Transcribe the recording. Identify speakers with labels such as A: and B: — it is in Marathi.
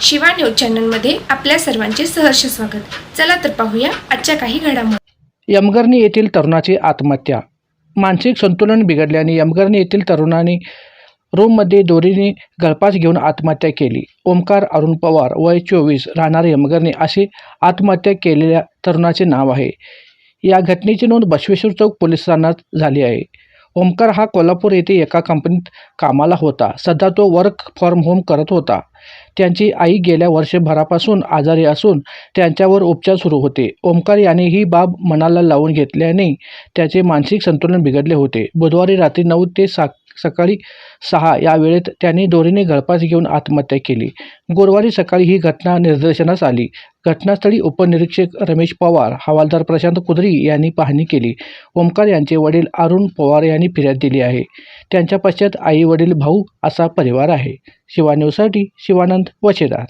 A: शिवा न्यूज चॅनलमध्ये आपल्या सर्वांचे सहर्ष स्वागत. चला तर पाहूया आजच्या काही घडामोडी.
B: यमगर्णी येथील तरुणाची आत्महत्या. मानसिक संतुलन बिघडल्याने यमगर्णी येथील तरुणाने रूममध्ये दोरीने गळपास घेऊन आत्महत्या केली. ओमकार अरुण पवार वय चोवीस राहणार यमगर्णी असे आत्महत्या केलेल्या तरुणाचे नाव आहे. या घटनेची नोंद बसवेश्वर चौक पोलिसांना झाली आहे. ओमकार हा कोल्हापूर येथे एका कंपनीत कामाला होता. सध्या तो वर्क फ्रॉम होम करत होता. त्यांची आई गेल्या वर्षभरापासून आजारी असून त्यांच्यावर उपचार सुरू होते. ओमकार याने ही बाब मनाला लावून घेतल्याने त्याचे मानसिक संतुलन बिघडले होते. बुधवारी रात्री नऊ ते सात सकाळी सहा या वेळेत त्यांनी दोरीने गळपास घेऊन आत्महत्या केली. गुरुवारी सकाळी ही घटना निदर्शनास आली. घटनास्थळी उपनिरीक्षक रमेश पवार हवालदार प्रशांत कुदरी यांनी पाहणी केली. ओमकार यांचे वडील अरुण पवार यांनी फिर्याद दिली आहे. त्यांच्या पश्चात आई वडील भाऊ असा परिवार आहे. शिवा न्यूजसाठी शिवानंद वशेदार